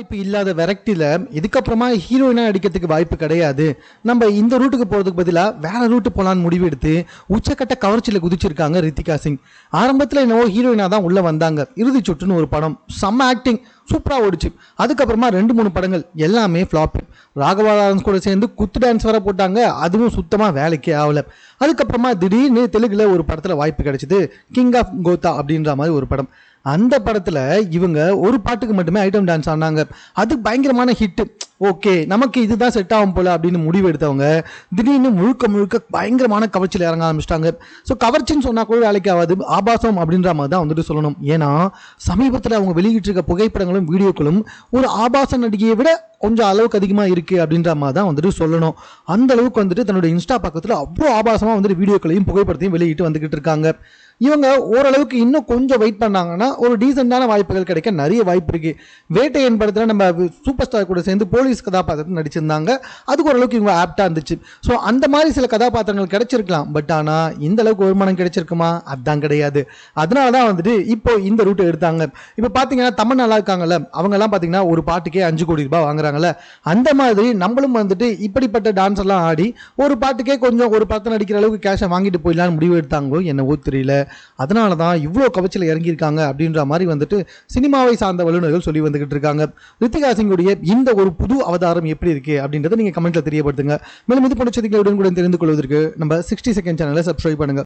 வாய்ப்பு இல்லாத வெரைட்டியில் இதுக்கப்புறமா ஹீரோயினா அடிக்கிறதுக்கு வாய்ப்பு கிடையாது. நம்ம இந்த ரூட்டுக்கு போகிறதுக்கு பதிலாக வேற ரூட்டு போகலான்னு முடிவெடுத்து உச்சக்கட்ட கவர்ச்சியில் குதிச்சிருக்காங்க ரித்திகா சிங். ஆரம்பத்தில் என்னவோ ஹீரோயினா தான் உள்ளே வந்தாங்க. இறுதி சுற்றுன்னு ஒரு படம். செம்ம ஆக்டிங் சூப்பராக ஓடிச்சு. அதுக்கப்புறமா ரெண்டு மூணு படங்கள் எல்லாமே ஃப்ளாப் ராகவா லாரன்ஸ் கூட சேர்ந்து குத்து டான்ஸ் வர போட்டாங்க. அதுவும் சுத்தமாக வேலைக்கே ஆகலை. அதுக்கப்புறமா திடீர்னு தெலுங்கில் ஒரு படத்தில் வாய்ப்பு கிடைச்சிது. கிங் ஆஃப் கோத்தா அப்படின்ற மாதிரி ஒரு படம். அந்த படத்தில் இவங்க ஒரு பாட்டுக்கு மட்டுமே ஐட்டம் டான்ஸ் ஆடினாங்க அது பயங்கரமான ஹிட்டு ஓகே நமக்கு இதுதான் செட் ஆகும் போல அப்படின்னு முடிவு எடுத்தவங்க திடீர்னு முழுக்க முழுக்க பயங்கரமான கவர்ச்சியில் இறங்க ஆரம்பிச்சிட்டாங்க. ஸோ கவர்ச்சின்னு சொன்னால் கூட வேலைக்கு ஆகாது ஆபாசம் அப்படின்ற மாதிரி தான் வந்துட்டு சொல்லணும். ஏன்னா சமீபத்தில் அவங்க வெளியிட்டிருக்க புகைப்படங்களும் வீடியோக்களும் ஒரு ஆபாச நடிகையை விட கொஞ்சம் அளவுக்கு அதிகமாக இருக்குது அப்படின்ற மாதிரி தான் வந்துட்டு சொல்லணும். அந்த அளவுக்கு வந்துட்டு தன்னோட இன்ஸ்டா பக்கத்தில் அவ்வளோ ஆபாசமாக வந்துட்டு வீடியோக்களையும் புகைப்படத்தையும் வெளியிட்டு வந்துக்கிட்டு இருக்காங்க. இவங்க ஓரளவுக்கு இன்னும் கொஞ்சம் வெயிட் பண்ணாங்கன்னா ஒரு டீசெண்டான வாய்ப்புகள் கிடைக்க நிறைய வாய்ப்பு இருக்குது வேட்டையன் படத்தில் நம்ம சூப்பர் ஸ்டார் கூட சேர்ந்து போலீஸ் கதாபாத்திரத்தில் நடிச்சிருந்தாங்க. அதுக்கு ஓரளவுக்கு இவங்க ஆப்டாக இருந்துச்சு. ஸோ அந்த மாதிரி சில கதாபாத்திரங்கள் கிடைச்சிருக்கலாம். பட் ஆனால் இந்த அளவுக்கு வருமானம் கிடைச்சிருக்குமா? அதான் கிடையாது. அதனால தான் வந்துட்டு இப்போ இந்த ரூட்டை எடுத்தாங்க. இப்போ பார்த்தீங்கன்னா தமிழ் நல்லா இருக்காங்கல்ல? அவங்கெல்லாம் பார்த்தீங்கன்னா ஒரு பாட்டுக்கே அஞ்சு கோடி ரூபாய் வாங்குறாங்கல்ல அந்த மாதிரி நம்மளும் வந்துட்டு இப்படிப்பட்ட டான்ஸ் எல்லாம் ஆடி ஒரு பாட்டுக்கே கொஞ்சம் ஒரு படத்தை நடிக்கிற அளவுக்கு கேஷை வாங்கிட்டு போயிடலாம்னு முடிவு எடுத்தாங்களோ என்னவோ தெரியல. அதனால தான் இவ்வளோ கவச்சில் இறங்கியிருக்காங்க அப்படின்ற மாதிரி வந்துட்டு சினிமாவை சார்ந்த வல்லுநர்கள் சொல்லி வந்துகிட்டு இருக்காங்க. ரித்திகா சிங்குடைய இந்த ஒரு புது அவதாரம் எப்படி இருக்கு அப்படின்றத நீங்கள் கமெண்ட்ல தெரியப்படுத்துங்க. மேலும் இது போன்ற செய்திகளை கூட தெரிந்து கொள்வதற்கு நம்ம சிக்ஸ்டி செகண்ட் சேனலை சப்ஸ்கிரைப் பண்ணுங்க.